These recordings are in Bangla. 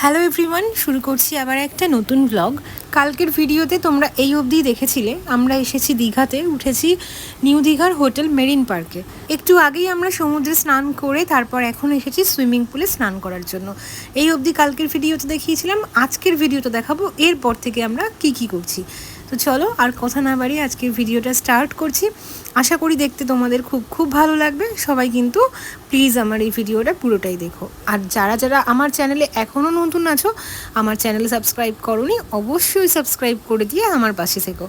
হ্যালো এভরিওয়ান শুরু করছি আবার একটা নতুন ব্লগ কালকের ভিডিওতে তোমরা এই অবধি দেখেছিলে, আমরা এসেছি দীঘাতে, উঠেছি নিউ দীঘার হোটেল মেরিন পার্কে। একটু আগেই আমরা সমুদ্রে স্নান করে তারপর এখন এসেছি সুইমিং পুলে স্নান করার জন্য। এই অবধি কালকের ভিডিওতে দেখিয়েছিলাম, আজকের ভিডিওটা দেখাবো, এরপর থেকে আমরা কি কি করছি। তো চলো আর কথা না বাড়িয়ে আজকের ভিডিওটা স্টার্ট করছি। আশা করি দেখতে তোমাদের খুব খুব ভালো লাগবে। সবাই কিন্তু প্লিজ আমার এই ভিডিওটা পুরোটাই দেখো। আর যারা যারা আমার চ্যানেলে এখনও নতুন আছো, আমার চ্যানেলে সাবস্ক্রাইব করনি, অবশ্যই সাবস্ক্রাইব করে দিয়ে আমার পাশে থেকো।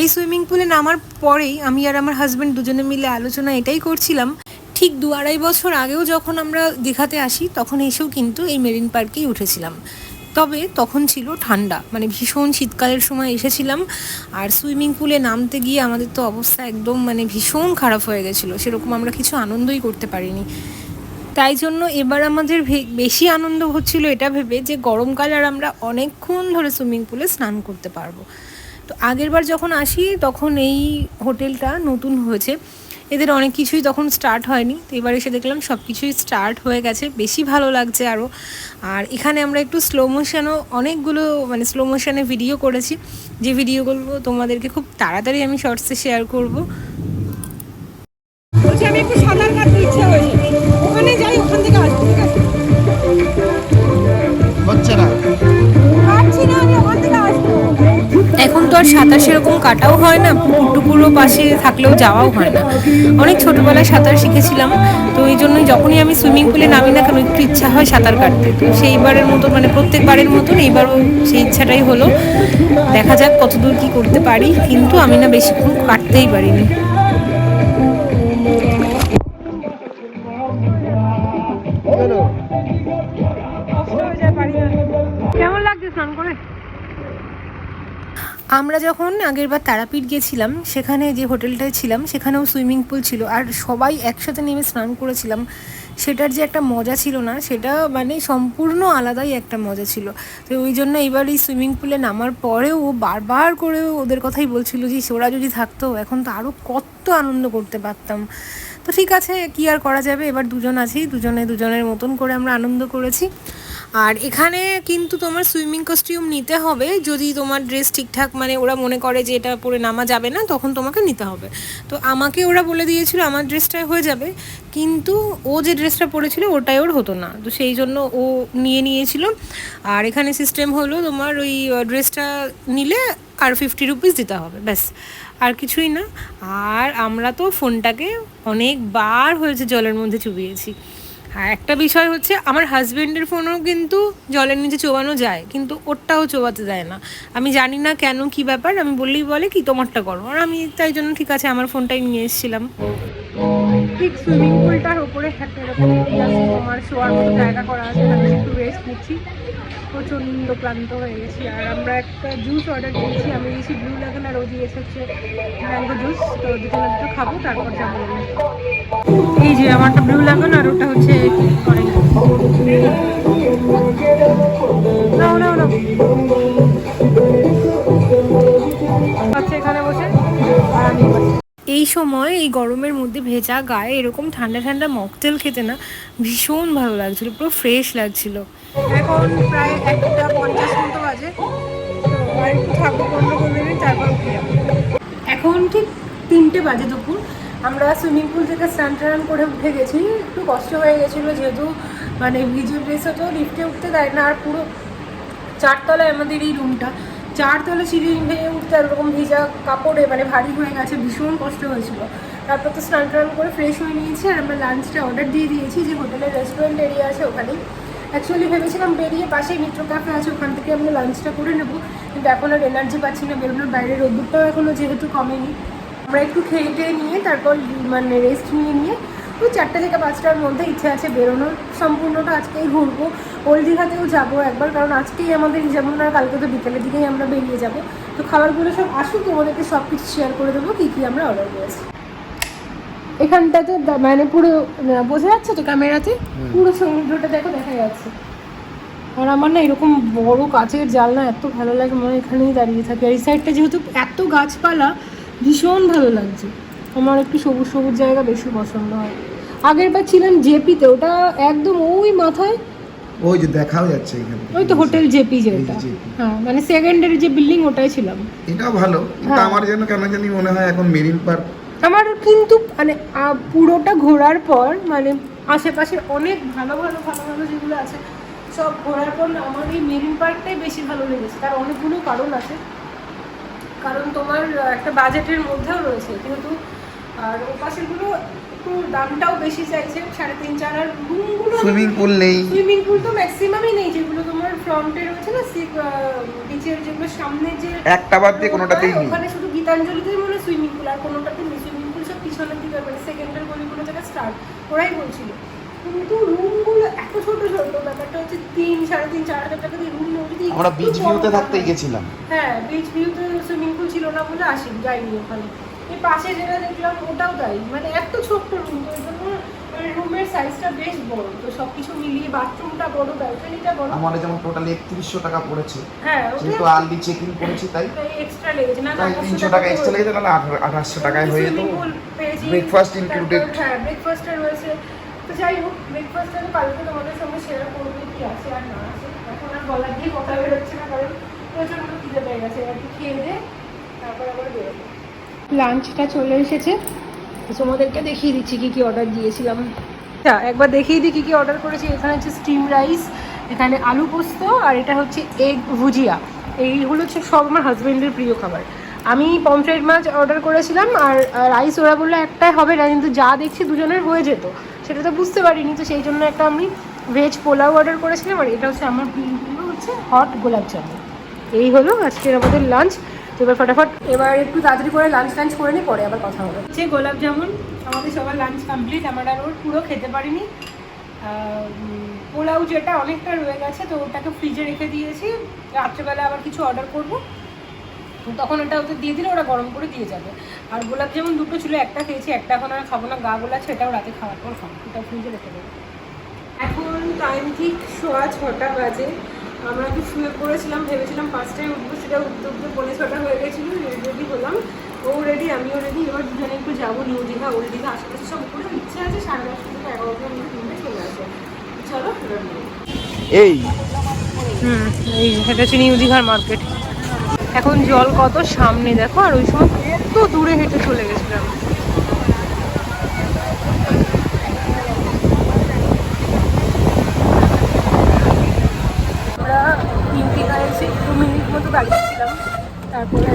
এই সুইমিং পুলে নামার পরেই আমি আর আমার হাজব্যান্ড দুজনে মিলে আলোচনা এটাই করছিলাম। ঠিক দু আড়াই বছর আগেও যখন আমরা দীঘাতে আসি, তখন এসেও কিন্তু এই মেরিন পার্কেই উঠেছিলাম। তবে তখন ছিল ঠান্ডা। মানে ভীষণ শীতকালের সময় এসেছিলাম আর সুইমিং পুলে নামতে গিয়ে আমাদের তো অবস্থা একদম মানে ভীষণ খারাপ হয়ে গেছিল। সেরকম আমরা কিছু আনন্দই করতে পারিনি। তাই জন্য এবার আমাদের বেশি আনন্দ হচ্ছিল এটা ভেবে যে গরমকাল আর আমরা অনেকক্ষণ ধরে সুইমিং পুলে স্নান করতে পারব। তো আগের বার যখন আসি তখন এই হোটেলটা নতুন হয়েছে। এদের অনেক কিছুই তখন স্টার্ট হয়নি। তো এবার এসে দেখলাম সব কিছুই স্টার্ট হয়ে গেছে। বেশি ভালো লাগছে আরও আর এখানে আমরা একটু স্লো মোশনও অনেকগুলো মানে স্লো মোশনে ভিডিও করেছি। যে ভিডিওগুলো তোমাদেরকে খুব তাড়াতাড়ি আমি শর্টসে শেয়ার করব। বলছি, আমি একটু সাঁতার কাটতে ইচ্ছা হয়েছে ওখানে যাই, ওখান থেকে আসব, ঠিক আছে? সাঁতার সেরকম কাটাও হয় না পুকুর পাশে থাকলেও যাওয়াও হয় না। অনেক ছোটোবেলায় সাঁতার শিখেছিলাম, তো এই জন্যই যখনই আমি সুইমিং পুলে নামি না কেন, একটু ইচ্ছা হয় সাঁতার কাটতে। তো সেইবারের মতো মানে প্রত্যেকবারের মতন এইবারও সেই ইচ্ছাটাই হলো। দেখা যাক কতদূর কি করতে পারি, কিন্তু আমি না বেশিক্ষণ কাটতেই পারিনি। কেমন লাগছে স্নান করে? আমরা যখন আগেরবার তারাপীঠ গেছিলাম, সেখানে যে হোটেলটায় ছিলাম, সেখানেও সুইমিং পুল ছিল। আর সবাই একসাথে নেমে স্নান করেছিলাম। সেটার যে একটা মজা ছিল না, সেটা মানে সম্পূর্ণ আলাদাই একটা মজা ছিল। তো ওই জন্য এবার এই সুইমিং পুলে নামার পরেও ও বারবার করে ওদের কথাই বলছিল যে ওরা যদি থাকতো, এখন তো আরও কত আনন্দ করতে পারতাম। তো ঠিক আছে, কি আর করা যাবে? এবার দুজন আছি, দুজনে দুজনের মতন করে আমরা আনন্দ করেছি। আর এখানে কিন্তু তোমার সুইমিং কস্টিউম নিতে হবে। যদি তোমার ড্রেস ঠিকঠাক মানে ওরা মনে করে যে এটা পরে নামা যাবে না, তখন তোমাকে নিতে হবে। তো আমাকে ওরা বলে দিয়েছিল আমার ড্রেসটাই হয়ে যাবে, কিন্তু ও যে ড্রেসটা পরেছিল ওটাই ওর হতো না। তো সেই জন্য ও নিয়ে নিয়েছিল। আর এখানে সিস্টেম হলো তোমার ওই ড্রেসটা নিলে আর ফিফটি রুপিস দিতে হবে, ব্যাস। আর কিছুই না। আর আমরা তো ফোনটাকে অনেকবার হয়েছে জলের মধ্যে চুবিয়েছি। আর একটা বিষয় হচ্ছে আমার হাজবেন্ডের ফোনও কিন্তু জলের নিচে চোবানো যায়, কিন্তু ওরটাও চোবাতে দেয় না। আমি জানি না কেন, কি ব্যাপার, আমি বললেই বলে কি, তোমারটা করো। আর আমি তাই জন্য ঠিক আছে, আমার ফোনটাই নিয়ে এসেছিলাম। ঠিক সুইমিং পুলটার ওপরে একটা এরকম তোমার শোয়ার মতো জায়গা করা আছে আমি একটু রেস্ট নিচ্ছি। প্রচণ্ড ক্লান্ত হয়ে গেছি। আর আমরা একটা জুস অর্ডার দিয়েছি। আমি দিয়েছি ব্লু লেগন আর ও দিয়েছে হচ্ছে ম্যাঙ্গো জুস তো দুজনে দুটো খাব, তারপর যাব এই যে আমারটা ব্লু লেগন আর ওটা হচ্ছে অরেঞ্জ না না নাও সময় এই গরমের মধ্যে ভেজা গায়ে এরকম ঠান্ডা ঠান্ডা মকটেল খেতে না ভীষণ ভালো লাগছিল, পুরো ফ্রেশ লাগছিল। এখন প্রায় একটা পঞ্চাশ মতো বাজে। তারপর এখন ঠিক তিনটে বাজে দুপুর। আমরা সুইমিং পুল থেকে স্নান টান করে উঠে গেছি। একটু কষ্ট হয়ে গেছিল যেহেতু মানে ভিজে ড্রেসে তো লিফটে উঠতে দেয় না। আর পুরো চারতলায় আমাদের এই রুমটা চারতলা সিঁড়ি ভেঙে উঠতে এরকম ভিজা কাপড়ে মানে ভারী হয়ে গেছে, ভীষণ কষ্ট হয়েছিল। তারপর তো স্নান টান করে ফ্রেশ হয়ে নিয়েছি আর আমরা লাঞ্চটা অর্ডার দিয়ে দিয়েছি যে হোটেলের রেস্টুরেন্ট এরিয়া আছে ওখানেই। অ্যাকচুয়ালি ভেবেছিলাম বেরিয়ে পাশেই মিত্র ক্যাফে আছে, ওখান থেকে আমরা লাঞ্চটা করে নেব। কিন্তু এখন আর এনার্জি পাচ্ছি না, বেরোনোর বাইরে রোদ্দুরটাও এখনও যেহেতু কমেনি। আমরা একটু খেয়ে টেয়ে নিয়ে তারপর মানে রেস্ট নিয়ে নিয়ে ওই চারটে থেকে পাঁচটার মধ্যে ইচ্ছে আছে বেরোনোর। সম্পূর্ণটা আজকেই ঘুরবো। ওল্ড দীঘাতেও যাব একবার কারণ আজকেই আমাদের যেমন আর কালকে তো বিকেলের দিকেই আমরা বেরিয়ে যাব। তো খাবারগুলো সব আসুক তোমাদেরকে সব কিছু শেয়ার করে দেবো কী কী আমরা অর্ডার করেছি। এখানটাতে মানে পুরো বোঝা যাচ্ছে তো ক্যামেরাতে? পুরো সমুদ্রটা দেখো দেখা যাচ্ছে। আর আমার না এরকম বড় কাচের জানলা এত ভালো লাগে মনে এখানেই দাঁড়িয়ে থাকে। আর এই সাইডটা যেহেতু এত গাছপালা ভীষণ ভালো লাগছে। আমার একটু সবুজ সবুজ জায়গা বেশি পছন্দ হয়। আগের বার ছিলাম জেপিতে ওটা একদম ওই মাথায়। ওই যে দেখাও যাচ্ছে এখানে ওই তো হোটেল জেপি যেটা। হ্যাঁ মানে সেকেন্ডের যে বিল্ডিং ওটাই ছিলাম। এটাও ভালো কিন্তু হ্যাঁ। আমার যেন কেন জানি মনে হয় এখন মেরিন পার্ক। আমার কিন্তু মানে পুরোটা ঘোরার পর মানে আশেপাশে অনেক ভালো ভালো ভালো ভালো যেগুলো আছে সব ঘোরার পর আমার এই মেরিন পার্কটাই বেশি ভালো লেগেছে। তার অনেকগুলো কারণ আছে। কারণ তোমার একটা বাজেটের মধ্যেও রয়েছে। যেহেতু আর ও পাশেরগুলো একটু দামটাও বেশি চাইছে সাড়ে তিন চার আর রুমগুলো সুইমিং পুল নেই। সুইমিং পুল তো ম্যাক্সিমামই নেই যেগুলো তোমার ফ্রন্টে রয়েছে না বিচের যেগুলো সামনে যে একটা বাদ দিয়ে কোনোটাতেই নেই। ওখানে শুধু গীতাঞ্জলিতেই মনে সুইমিং পুল আর কোনোটাতে নেই। সুইমিং পুল সব পিছনের দিকে মানে সেকেন্ডের গলিগুলো থেকে স্টার্ট ওরাই বলছিল। কিন্তু রুমগুলো এত ছোট ছোট ব্যাপারটা হচ্ছে তিন সাড়ে তিন চার হাজার টাকা দিয়ে রুম নেই যদি আমরা বিচ ভিউতে হয়- থাকতেই গেছিলাম। হ্যাঁ বিচ ভিউতে সুইমিং পুল ছিল না বলে আসি যাইনি ওখানে। এই পাশে যেটা দেখলাম ওটাও তাই। মানে এত ছোট্ট রুম জন্য রুমের সাইজটা বেশ বড়। তো সব কিছু মিলিয়ে বাথরুমটা বড় ব্যালকনিটা বড়। আমাদের যেমন টোটালি একত্রিশশো টাকা পড়েছে। হ্যাঁ যেহেতু আর্লি চেক ইন করেছি তাই এক্সট্রা লেগেছে। না তাই তিনশো টাকা এক্সট্রা লেগেছে আঠারো টাকায় হয়ে যেত। তারপর, included. হ্যাঁ ব্রেকফাস্টটা রয়েছে। তো যাই হোক ব্রেকফাস্টটা আমি কালকে তোমাদের সঙ্গে শেয়ার করব কি আছে আর না আছে। এখন আর গলা দিয়ে কথা বেরোচ্ছে না কারণ প্রচণ্ড খিদে পেয়ে গেছে। এবার একটু খেয়ে দে তারপর আবার বেরোবো। লাঞ্চটা চলে এসেছে। তোমাদেরকে দেখিয়ে দিচ্ছি কি কি অর্ডার দিয়েছিলাম। আচ্ছা একবার দেখিয়ে দিই কি কি অর্ডার করেছি। এখানে হচ্ছে স্টিম রাইস এখানে আলু পোস্ত, আর এটা হচ্ছে এগ ভুজিয়া। এইগুলো হচ্ছে সব আমার হাজব্যান্ডের প্রিয় খাবার। আমি পমফ্রেট মাছ অর্ডার করেছিলাম, আর রাইস ওরা বলল একটাই হবে না, কিন্তু যা দেখছি দুজনের হয়ে যেত। সেটা তো বুঝতে পারিনি, তো সেই জন্য একটা আমি ভেজ পোলাও অর্ডার করেছিলাম, আর এটা হচ্ছে আমার প্রিয় হচ্ছে হট গোলাপ জামুন। এই হলো আজকের আমাদের লাঞ্চ তো এবার ফটাফট। এবার একটু তাড়াতাড়ি করে লাঞ্চ টাঞ্চ করে নিই পরে আবার কথা হবে। হচ্ছে গোলাপ জামুন আমাদের সবার লাঞ্চ কমপ্লিট আমরা আর ওর পুরো খেতে পারিনি। পোলাও যেটা অনেকটা রয়ে গেছে তো ওটাকে ফ্রিজে রেখে দিয়েছি। রাত্রেবেলা আবার কিছু অর্ডার করব। তখন ওটা ওদের দিয়ে দিলে ওরা গরম করে দিয়ে যাবে। আর গোলাপ জামুন দুটো ছিল একটা খেয়েছি একটা এখন আর খাব না গা গোলাচ্ছে এটাও রাতে খাওয়ার পর খাব এটা ফ্রিজে রেখে দেবো। এখন টাইম ঠিক সোয়া ছটা বাজে। আমরা একটু শুয়ে পড়েছিলাম ভেবেছিলাম পাঁচটায় উঠবো সেটা উঠতে উঠতে পৌনে ছটা হয়ে গেছিল রেডি হলাম। ও রেডি আমিও রেডি এবার দুজনে একটু যাব নিউ দীঘা ওল্ড দীঘা আশেপাশে সব করে ইচ্ছে আছে সাড়ে দশটা থেকে এগারোটার মধ্যে কিনতে চলে আসবে। চলো এই। হুম এই সেটা হচ্ছে নিউ দীঘার মার্কেট। এখন জল কত সামনে দেখো আর ওই সময় কত দূরে হেঁটে চলে গেছিলাম আমরা নিউ দীঘায় এসে দু মিনিট মতো দাঁড়িয়েছিলাম তারপরে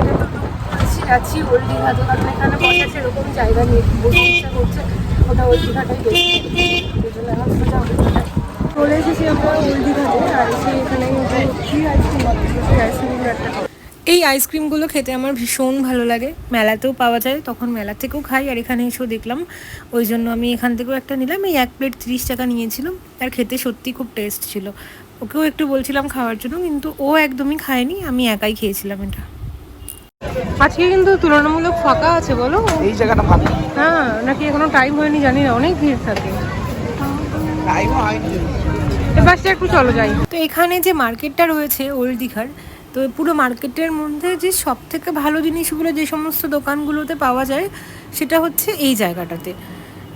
বসার সেরকম জায়গা ওটা চলে এসেছি এখানে আইসক্রিম একটা এই আইসক্রিমগুলো খেতে আমার ভীষণ ভালো লাগে। মেলাতেও পাওয়া যায়, তখন মেলা থেকেও খাই, আর এখানে এসেও দেখলাম। ওই জন্য আমি এখান থেকেও একটা নিলাম, এই এক প্লেট তিরিশ টাকা নিয়েছিলাম। আর খেতে সত্যি খুব টেস্ট ছিল। ওকেও একটু বলছিলাম খাওয়ার জন্য, কিন্তু ও একদমই খায়নি, আমি একাই খেয়েছিলাম এটা। আজকে কিন্তু তুলনামূলক ফাঁকা আছে বলো? এই জায়গাটা ফাঁকা হ্যাঁ নাকি এখনও টাইম হয়নি জানি না অনেক ভিড় থাকে। টাইম হয়নি। এবার একটু চলো যাই। তো এখানে যে মার্কেটটা রয়েছে ওল্ড দীঘার তো পুরো মার্কেটের মধ্যে যে সব থেকে ভালো জিনিসগুলো যে সমস্ত দোকানগুলোতে পাওয়া যায় সেটা হচ্ছে এই জায়গাটাতে।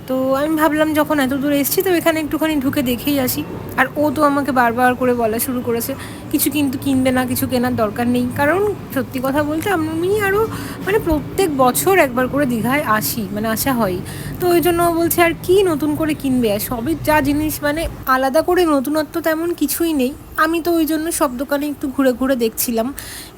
তো আমি ভাবলাম যখন এত দূরে এসেছি, তো এখানে একটুখানি ঢুকে দেখেই আসি। আর ও তো আমাকে বারবার করে বলা শুরু করেছে, কিছু কিন্তু কিনবে না, কিছু কেনার দরকার নেই। কারণ সত্যি কথা বলতে আমি আরও মানে প্রত্যেক বছর একবার করে দীঘায় আসি মানে আসা হয়। তো ওই জন্য বলছে, আর কি নতুন করে কিনবে? আর সবই যা জিনিস মানে আলাদা করে নতুনত্ব তেমন কিছুই নেই। আমি তো ওই জন্য সব দোকানে একটু ঘুরে ঘুরে দেখছিলাম।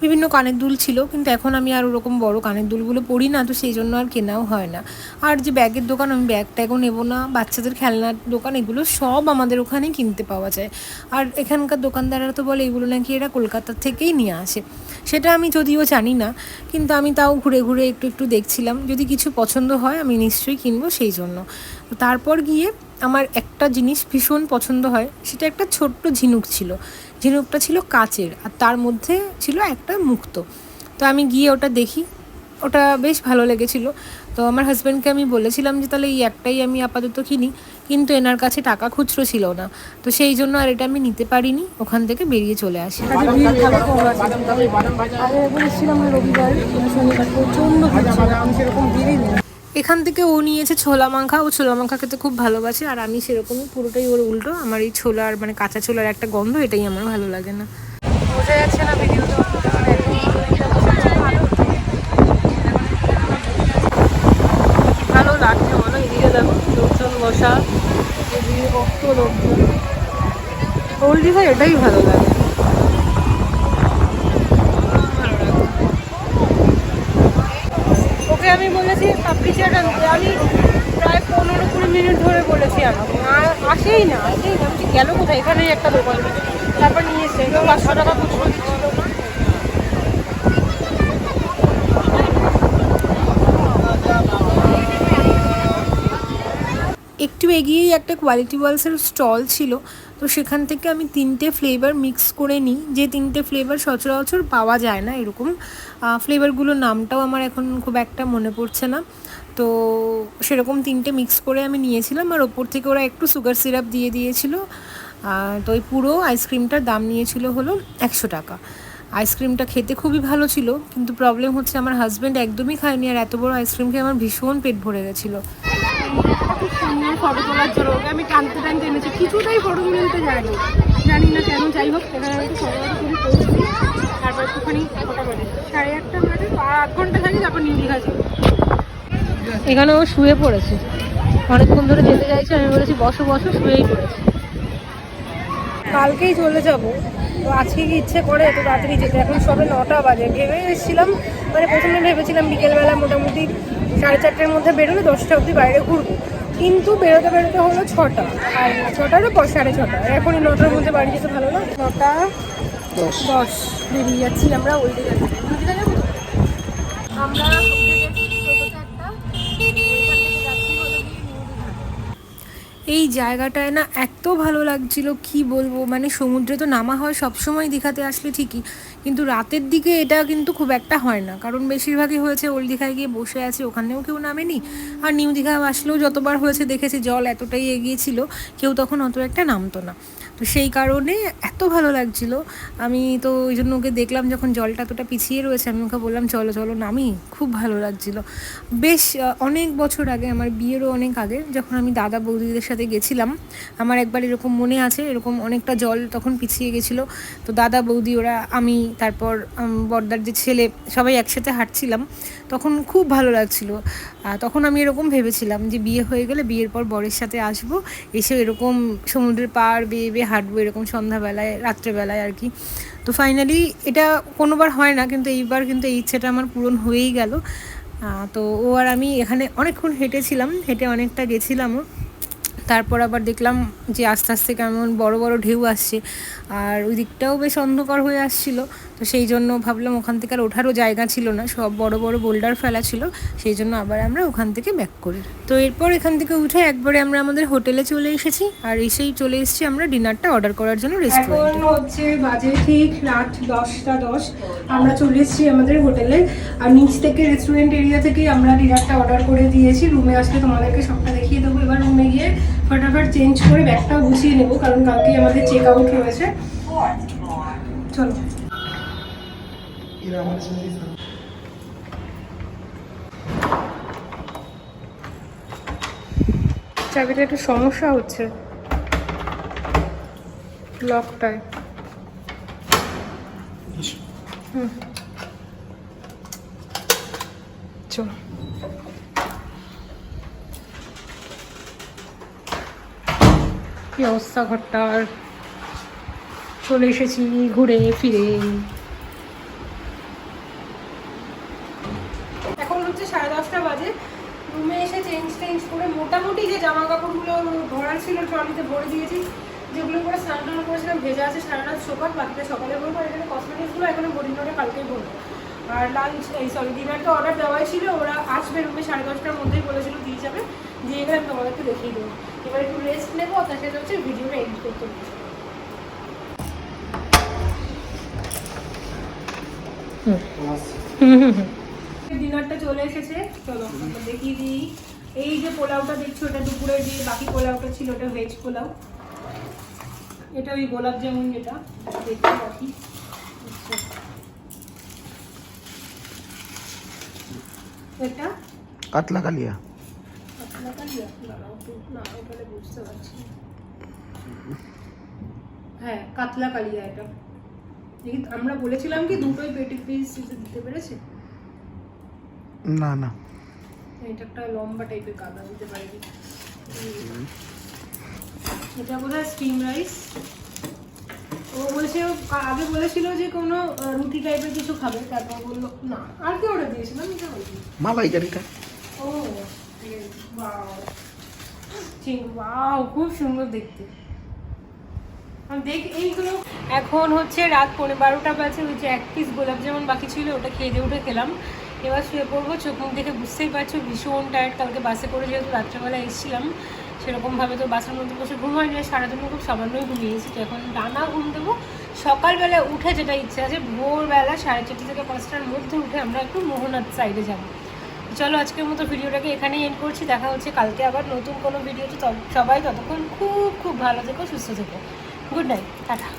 বিভিন্ন কানের দুল ছিল, কিন্তু এখন আমি আর ওরকম বড় কানের দুলগুলো পরি না, তো সেই জন্য আর কেনাও হয় না। আর যে ব্যাগের দোকান, আমি ব্যাগ ট্যাগও নেব না। বাচ্চাদের খেলনার দোকান, এগুলো সব আমাদের ওখানেই কিনতে পাওয়া যায়। আর এখানকার দোকানদাররা তো বলে, এগুলো নাকি এরা কলকাতা থেকেই নিয়ে আসে। সেটা আমি যদিও জানি না, কিন্তু আমি তাও ঘুরে ঘুরে একটু একটু দেখছিলাম। যদি কিছু পছন্দ হয়, আমি নিশ্চয়ই কিনবো সেই জন্য। তারপর গিয়ে আমার একটা জিনিস ভীষণ পছন্দ হয় সেটা একটা ছোট্ট ঝিনুক ছিল। ঝিনুকটা ছিল কাচের আর তার মধ্যে ছিল একটা মুক্ত। তো আমি গিয়ে ওটা দেখি ওটা বেশ ভালো লেগেছিল। তো আমার হাজব্যান্ডকে আমি বলেছিলাম যে তাহলে এই একটাই আমি আপাতত কিনি। কিন্তু এনার কাছে টাকা খুচরো ছিল না। তো সেই জন্য আর এটা আমি নিতে পারিনি ওখান থেকে বেরিয়ে চলে আসি। রবিবার প্রচণ্ড সেরকম এখান থেকে ও নিয়েছে ছোলা মাখা। ও ছোলা মাখা খেতে খুব ভালোবাসে আর আমি সেরকমই পুরোটাই ওর উল্টো। আমার এই ছোলার মানে কাঁচা ছোলার একটা গন্ধ, এটাই আমার ভালো লাগে না। বোঝা যাচ্ছে না ভালো লাগছে এটাই ভালো লাগে ওকে আমি বলেছি পাপড়ি চাট আনতে আমি প্রায় পনেরো কুড়ি মিনিট ধরে বলেছি আমাকে আর আসেই না আসেই না। আমি গেল কোথায়? এখানেই একটা দোকান। তারপর নিয়ে এসছে কেউ পাঁচশো টাকা খুচরো দিচ্ছিল একটু এগিয়েই একটা কোয়ালিটি ওয়ালসের স্টল ছিল। তো সেখান থেকে আমি তিনটে ফ্লেভার মিক্স করে নিই। যে তিনটে ফ্লেভার সচরাচর পাওয়া যায় না এরকম। ফ্লেভারগুলোর নামটাও আমার এখন খুব একটা মনে পড়ছে না। তো সেরকম তিনটে মিক্স করে আমি নিয়েছিলাম আর ওপর থেকে ওরা একটু সুগার সিরাপ দিয়ে দিয়েছিল। তো ওই পুরো আইসক্রিমটার দাম নিয়েছিল হলো একশো টাকা। আইসক্রিমটা খেতে খুবই ভালো ছিল, কিন্তু প্রবলেম হচ্ছে আমার হাজব্যান্ড একদমই খায়নি আর এত বড় আইসক্রিম খেয়ে আমার ভীষণ পেট ভরে গেছিল। খুব সুন্দর ফটো তোলার জন্য। আমি টানতে টানতে এনেছি। কিছুটাই ফটো তুলে নিতে যায়নি। জানি না কেন, যাই হোক এখানে সাড়ে আটটা আধ ঘণ্টা এখানে ও শুয়ে পড়েছে। অনেকক্ষণ ধরে যেতে চাইছে, আমি বলেছি বসো বসো, শুয়েই পড়েছে। কালকেই চলে যাব। তো আজকে কি ইচ্ছে করে এত তাড়াতাড়ি যেতে? এখন সবে নটা বাজে। ভেবে এসেছিলাম মানে প্রথমে ভেবেছিলাম বিকেলবেলা মোটামুটি সাড়ে চারটের মধ্যে বেরোলে দশটা অবধি বাইরে ঘুরবো। কিন্তু বেরোতে বেরোতে হলো ছটা। আর ছটারও পর সাড়ে ছটা। আর এখনই নটার মধ্যে বাড়ি যেতে ভালো না? নটা দশ। দশ। বেরিয়ে যাচ্ছি আমরা ওই দিকে আমরা উঠে গেছি টোটোতে একটা ওইখান থেকে যাচ্ছি হলো গিয়ে নিউ দীঘা। এই জায়গাটায় না এত ভালো লাগছিল, কি বলব? মানে সমুদ্রে তো নামা হয়, সবসময় দীঘাতে আসলে ঠিকই। কিন্তু রাতের দিকে এটা কিন্তু খুব একটা হয় না। কারণ বেশিরভাগই হয়েছে ওল্ড দীঘায় গিয়ে বসে আছে, ওখানেও কেউ নামেনি। আর নিউ দীঘা আসলেও যতবার হয়েছে দেখেছি, জল এতটাই এগিয়েছিল কেউ তখন অত একটা নামতো না। তো সেই কারণে এত ভালো লাগছিল। আমি তো ওই জন্য ওকে দেখলাম যখন জলটা এতটা পিছিয়ে রয়েছে আমি ওকে বললাম চলো চলো নামি। খুব ভালো লাগছিল। বেশ অনেক বছর আগে আমার বিয়েরও অনেক আগে যখন আমি দাদা বৌদিদের সাথে গেছিলাম আমার একবার এরকম মনে আছে এরকম অনেকটা জল তখন পিছিয়ে গেছিল। তো দাদা বৌদি ওরা আমি তারপর উম, বড়দার যে ছেলে সবাই একসাথে হাঁটছিলাম। তখন খুব ভালো লাগছিল। তখন আমি এরকম ভেবেছিলাম যে বিয়ে হয়ে গেলে বিয়ের পর বরের সাথে আসব এসে এরকম সমুদ্রের পাড় বেয়ে বেয়ে হাঁটবো এরকম সন্ধ্যাবেলায়, রাত্রেবেলায় আর কি। তো ফাইনালি এটা কোনোবার হয় না, কিন্তু এইবার কিন্তু এই ইচ্ছেটা আমার পূরণ হয়েই গেল। তো ও আর আমি এখানে অনেকক্ষণ হেঁটেছিলাম, হেঁটে অনেকটা গেছিলামও। তারপর আবার দেখলাম যে আস্তে আস্তে কেমন বড় বড় ঢেউ আসছে। আর ওই দিকটাও বেশ অন্ধকার হয়ে আসছিল। তো সেই জন্য ভাবলাম ওখান থেকে আর ওঠারও জায়গা ছিল না। সব বড় বড় বোল্ডার ফেলা ছিল। সেই জন্য আবার আমরা ওখান থেকে ব্যাক করি তো এরপর এখান থেকে উঠে একবারে আমরা আমাদের হোটেলে চলে এসেছি। আর এসেই চলে এসেছি আমরা ডিনারটা অর্ডার করার জন্য রেস্টুরেন্টে। হচ্ছে বাজে ঠিক রাত দশটা দশ। আমরা চলে এসেছি আমাদের হোটেলে। আর নিচ থেকে রেস্টুরেন্ট এরিয়া থেকে আমরা ডিনারটা অর্ডার করে দিয়েছি। রুমে আসলে তোমাদেরকে সবটা দেখিয়ে দেবো এবার রুমে গিয়ে। ফটাফট চেঞ্জ করে ব্যাগটাও গুছিয়ে নেব, কারণ কালকে আমাদের চেক আউট রয়েছে। চলো। চাবিটা একটু সমস্যা হচ্ছে। লকটায় হুম। চলো। কি অবস্থা ঘরটার? চলে এসেছি, ঘুরে, ফিরে। এখন হচ্ছে সাড়ে দশটা বাজে। রুমে এসে চেঞ্জ টেঞ্জ করে মোটামুটি যে জামা কাপড়গুলো ভরার ছিল, ট্রলিতে ভরে দিয়েছি, যেগুলো করে স্নান টান করেছিলাম, ভেজা আছে, সারা রাত শোকাত বাকিটা সকালে ভরবো, আর এখানে কসমেটিক্সগুলো এখানে বোরিং নোটে কালকেই ভরবো। আর লাঞ্চ এই সরি ডিনারটা অর্ডার দেওয়াই ছিল, ওরা আসবে রুমে সাড়ে দশটার মধ্যেই বলেছিল দিয়ে যাবে, দিয়ে গেলে তোমাদেরকে দেখিয়ে দেবো। এবার একটু রেস্ট নেব তার সাথে হচ্ছে ভিডিওটা এডিট করতে ডিনারটা চলে এসেছে চলো দেখিয়ে দিই। এই যে পোলাওটা দেখছ ওটা দুপুরে যে বাকি পোলাওটা ছিল ওটা ভেজ পোলাও। এটা ওই গোলাপ জামুন যেটা দেখতে বাকি। এটা? কাতলা কালিয়া কাতলা কালিয়া দাঁড়াও একটু না ওখানে বুঝতে পারছি হ্যাঁ কাতলা কালিয়া এটা। দেখি আমরা বলেছিলাম কি দুটোই পেটি পিস দিতে পেরেছে? না না। এটা একটা লম্বা টাইপের কাদা দিতে পারেনি এটা বোধ হয় স্টিম রাইস ও বলছে আগে বলেছিল যে কোনো রুটি টাইপের কিছু খাবে তারপর বলল না আর কি অর্ডার দিয়েছিলাম? এটা বলছি কারিটা ও ওয়াও ঠিক ওয়াও, খুব সুন্দর দেখতে। দেখ, এইগুলো এখন হচ্ছে রাত পৌনে বারোটা বাজে, ওই যে এক পিস গোলাপ জামুন বাকি ছিল, ওটা খেয়ে দিয়ে উঠে খেলাম এবার শুয়ে পড়ব, চোখ মুখ দেখে বুঝতেই পারছ, ভীষণ টায়ার্ড কালকে বাসে করে যেহেতু রাত্রেবেলা এসেছিলাম, সেরকমভাবে তো বাসের মধ্যে বসে ঘুম হয়নি আর সারাদিন খুব সামান্যই ঘুমিয়েছি, তো এখন ডানা ঘুম দেবো। সকালবেলা উঠে যেটা ইচ্ছে আছে, ভোরবেলা সাড়ে চারটে থেকে পাঁচটার মধ্যে উঠে আমরা একটু মোহনাথ সাইডে যাব। চলো আজকের মতো ভিডিওটাকে এখানেই এন্ড করছি। দেখা হচ্ছে কালকে আবার নতুন কোনো ভিডিওতে সবাই ততক্ষণ খুব খুব ভালো থেকো, সুস্থ থেকো। Good night tata.